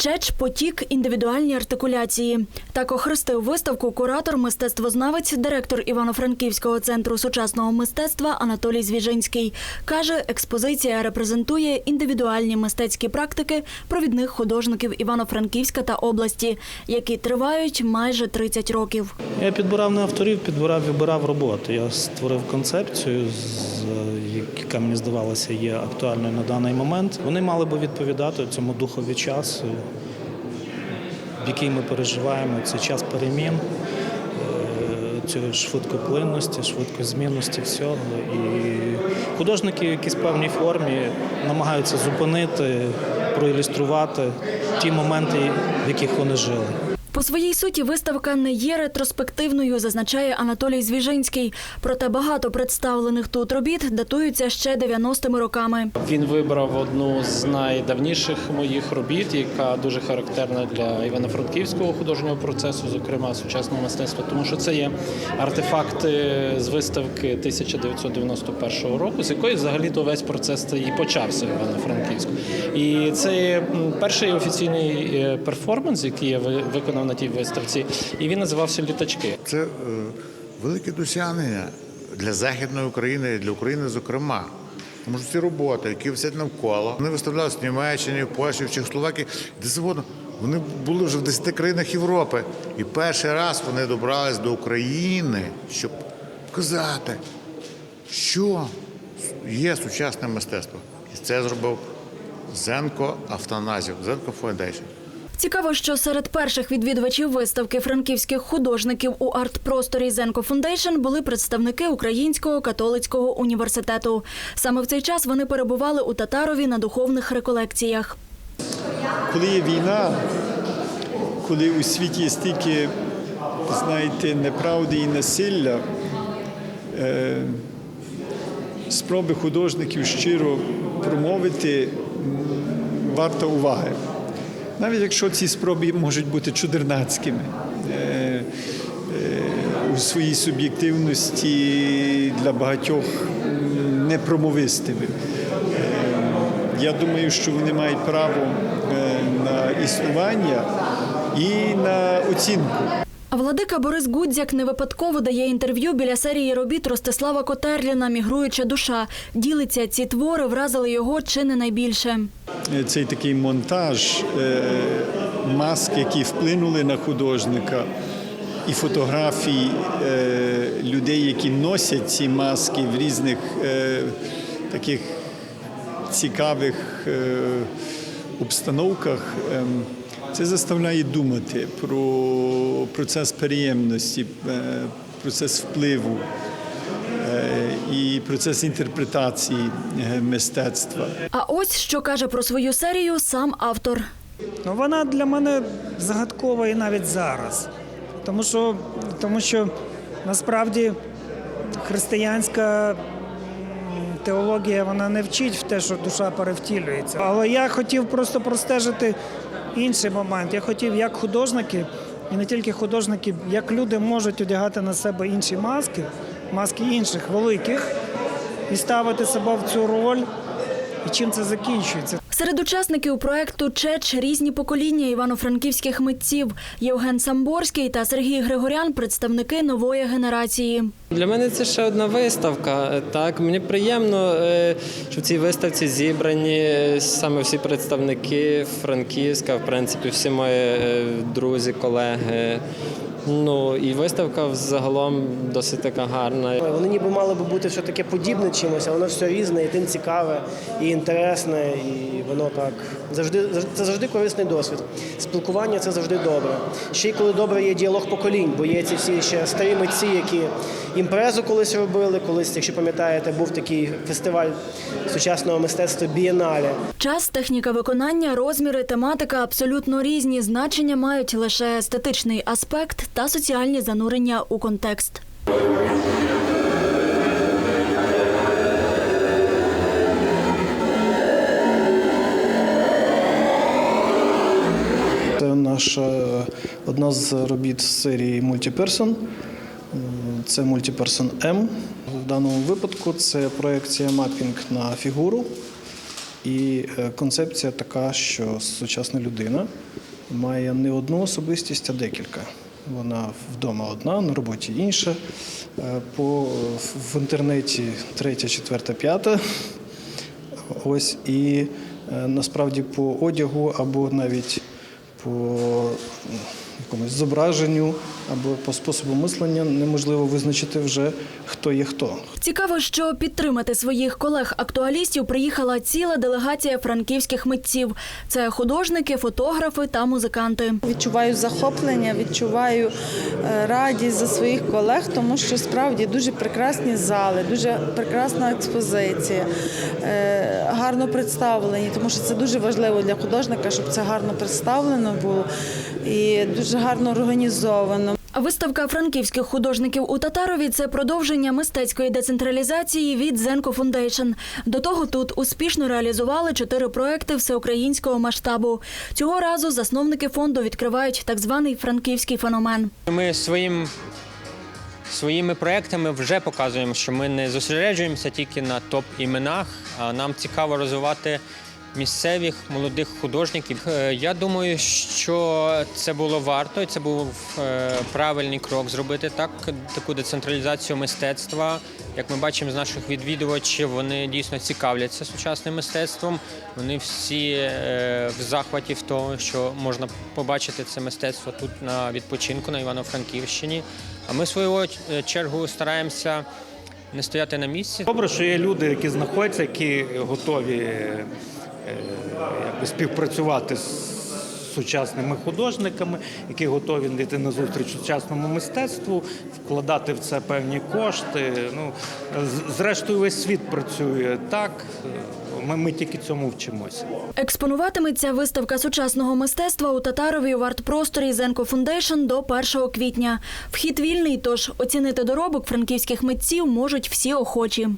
Чеч потік індивідуальні артикуляції. Так охрестив виставку куратор, мистецтвознавець, директор Івано-Франківського центру сучасного мистецтва Анатолій Звіжинський. Каже, експозиція репрезентує індивідуальні мистецькі практики провідних художників Івано-Франківська та області, які тривають майже 30 років. Я підбирав не авторів, підбирав, вибирав роботи. Я створив концепцію, яка мені здавалося є актуальною на даний момент. Вони мали би відповідати цьому духові часу, який ми переживаємо. Це час перемін, е, цієї швидкоплинності, швидкозмінності всього. І художники в якійсь певній формі намагаються зупинити, проілюструвати ті моменти, в яких вони жили. По своїй суті виставка не є ретроспективною, зазначає Анатолій Звіжинський. Проте багато представлених тут робіт датуються ще 90-ми роками. Він вибрав одну з найдавніших моїх робіт, яка дуже характерна для івано-франківського художнього процесу, зокрема сучасного мистецтва, тому що це є артефакти з виставки 1991 року, з якої взагалі то весь процес це і почався в Івано-Франківську. І це перший офіційний е, перформанс, який я ви- виконав на тій виставці, і він називався Літачки. Це е, велике досягнення для Західної України і для України, зокрема. Тому що ці роботи, які висять навколо, вони виставлялися в Німеччині, в Польщі, в Чехословакії, де завгодно. Вони були вже в 10 країнах Європи. І перший раз вони добрались до України, щоб показати, що є сучасне мистецтво. І це зробив Зенко Автоназів, Зенко Фондейшн. Цікаво, що серед перших відвідувачів виставки франківських художників у арт-просторі Зенко Фундейшн були представники Українського католицького університету. Саме в цей час вони перебували у Татарові на духовних реколекціях. Коли є війна, коли у світі є стільки, знаєте, неправди і насилля, е, спроби художників щиро промовити м, варто уваги. Навіть якщо ці спроби можуть бути чудернацькими е, е, у своїй суб'єктивності для багатьох непромовистими. Я думаю, що вони мають право е, на існування і на оцінку. Владика Борис Гудзяк не випадково дає інтерв'ю біля серії робіт Ростислава Котерліна Мігруюча душа. Ділиться ці твори, вразили його чи не найбільше. Цей такий монтаж е, маск, які вплинули на художника, і фотографій е, людей, які носять ці маски в різних е, таких цікавих обстановках. ем, Це заставляє думати про процес переємності, процес впливу і процес інтерпретації е, мистецтва. А ось що каже про свою серію сам автор. Ну, вона для мене загадкова і навіть зараз. Тому що, тому що насправді християнська теологія вона не вчить в те, що душа перевтілюється. Але я хотів просто простежити інший момент. Я хотів, як художники, і не тільки художники, як люди можуть одягати на себе інші маски, маски інших великих, і ставити себе в цю роль, і чим це закінчується. Серед учасників проекту Чеч різні покоління івано-франківських митців. Євген Самборський та Сергій Григорян представники нової генерації. Для мене це ще одна виставка. Так, мені приємно, е, що в цій виставці зібрані саме всі представники Франківська, в принципі, всі мої е, друзі, колеги. Ну і виставка взагалом досить така гарна. Вони ніби мали би бути все таке подібне чимось, а воно все різне, і тим цікаве, і інтересне, і воно так завжди це завжди корисний досвід. Спілкування це завжди добре. Ще й коли добре є діалог поколінь, бо є ці всі ще старі митці, які імпрезу колись робили. Колись, якщо пам'ятаєте, був такий фестиваль сучасного мистецтва Бієнале. Час, техніка виконання, розміри, тематика абсолютно різні. Значення мають лише естетичний аспект та соціальні занурення у контекст. Це одна з робіт з серії Multiperson. Це Multiperson M. В даному випадку це проекція мапінг на фігуру. І е, концепція така, що сучасна людина має не одну особистість, а декілька. Вона вдома одна, на роботі інша, е, по, в інтернеті третя, четверта, п'ята. Ось і е, насправді по одягу або навіть по м, якомусь зображенню або по способу мислення неможливо визначити вже хто є хто. Цікаво, що підтримати своїх колег-актуалістів приїхала ціла делегація франківських митців. Це художники, фотографи та музиканти. Відчуваю захоплення, відчуваю е, радість за своїх колег, тому що справді дуже прекрасні зали, дуже прекрасна експозиція, е, гарно представлені, тому що це дуже важливо для художника, щоб це гарно представлено було і дуже гарно організовано. Виставка франківських художників у Татарові це продовження мистецької децентралізації від Зенко Фундейшн. До того тут успішно реалізували чотири проекти всеукраїнського масштабу. Цього разу засновники фонду відкривають так званий франківський феномен. Ми своїм, своїми проектами вже показуємо, що ми не зосереджуємося тільки на топ-іменах, а нам цікаво розвивати місцевих молодих художників. Е, Я думаю, що це було варто, і це був е, правильний крок зробити так, таку децентралізацію мистецтва. Як ми бачимо з наших відвідувачів, вони дійсно цікавляться сучасним мистецтвом. Вони всі е, в захваті в того, що можна побачити це мистецтво тут на відпочинку на Івано-Франківщині. А ми в свою чергу стараємося не стояти на місці. Добре, що є люди, які знаходяться, які готові якби співпрацювати з сучасними художниками, які готові йти на зустріч сучасному мистецтву, вкладати в це певні кошти. Ну, зрештою, весь світ працює так. Ми, ми тільки цьому вчимося. Експонуватиметься виставка сучасного мистецтва у Татарові в арт-просторі Зенко Фундейшн до 1 квітня. Вхід вільний, тож оцінити доробок франківських митців можуть всі охочі.